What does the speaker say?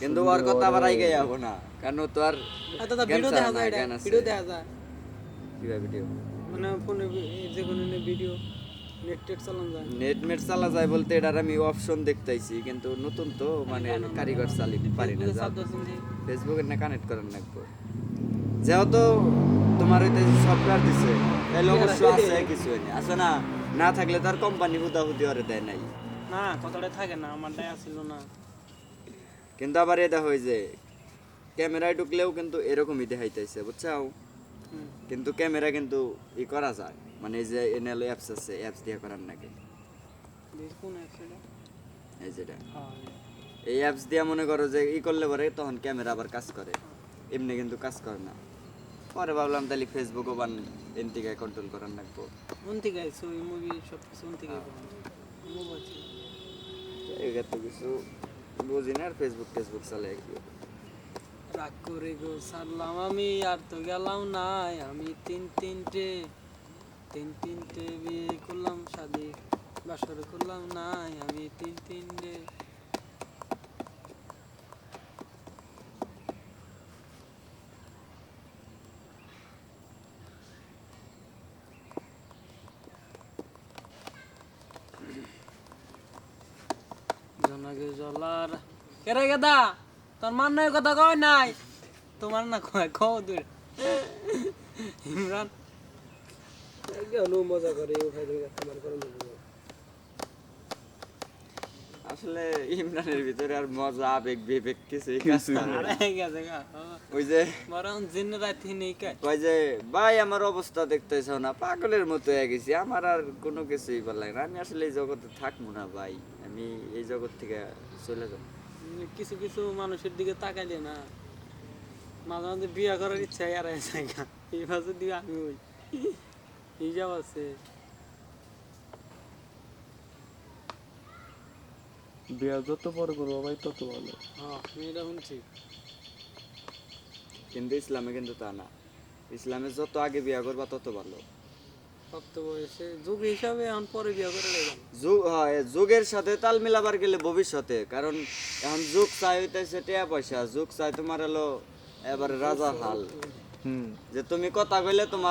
কিন্তু ওর কথা আবার আইগে যাব না। কারণ ও তো আর দাদা ভিডিও দেখা যায় এটা ভিডিও দেখা যায়। কিবা ভিডিও মানে ফোনে যে কোনো ভিডিও নেট টেট চালানো যায়। নেট মেট চালা যায় বলতে এটার আমি অপশন দেখতেছি কিন্তু নতুন তো মানে কারিগর চালি পারি না ফেসবুকে না কানেক্ট করার লাগবে যেহেতু তোমার ওইতে সফটওয়্যার দিছে তাহলে অবশ্য আছে কিছু হয়নি। আছে না? না থাকলে তার কোম্পানি হুদাহুদি ওরে দেয় নাই। না কতটা থাকে না আমারটাই আসছিল না। কিন্তু আবার এটা হয় যে ক্যামেরায় ঢুকলেও কিন্তু এরকমই দেখাইতেছে বুঝছাও? কিন্তু ক্যামেরা কিন্তু ই করা যায় মানে এই যে এনএল অ্যাপস আছে অ্যাপস দিয়ে করার নাকি। এই যেটা। হ্যাঁ এই অ্যাপস দিয়ে মনে করো যে ই করলে পরে তখন ক্যামেরা আবার কাজ করে এমনি কিন্তু কাজ করে না। পরে ভাবলাম তাহলে ফেসবুকও বান এন থেকে কন্ট্রোল করার লাগবো। কোন থেকে আইছো ওই মুভি সব কিছু মোবাইল এই কিছু বুঝি না আর ফেসবুক টেসবুক চালে কি রাগ করে গো সারলাম আমি, আর তো গেলাম নাই। আমি তিন তিনটে তিন তিনটে বিয়ে করলাম শাদি বাসর করলাম নাই। আমি তিন তিনটে জনকে জলার কেরে গেদা? তোর কথা কয় নাই? তোমার না কয়, কও দূর। ইমরান। মজা করে করে আসলে ইমরানের ভিতরে আর মজা আবেগ বিবেক কিছুই কাজ করে না। ওই যে বরং নেই কাজ। কয় যে ভাই আমার অবস্থা দেখতেছ না পাগলের মতো হয়ে গেছি আমার আর কোনো কিছুই ভালো লাগে না। আমি আসলে এই জগতে থাকব না ভাই। আমি এই জগৎ থেকে চলে যাব। কিছু কিছু মানুষের দিকে তাকাইলে না মাঝে মাঝে বিয়া করার ইচ্ছা আর যায় গা। এই মাঝে দিয়ে আমি ওই এই যাও আছে বিয়া যত বড় করব ভাই তত ভালো। হ্যাঁ আমি এটা শুনছি। কিন্তু ইসলামে কিন্তু তা না। ইসলামে যত আগে বিয়া করবা তত ভালো। হয় যুগের সাথে তাল মিলাবার গেলে ভবিষ্যতে কারণ এখন যুগ চাই হইতেছে টিয়া পয়সা যুগ চাই তোমার হলো এবার রাজা হাল। হুম। যে তুমি কথা কইলে তোমার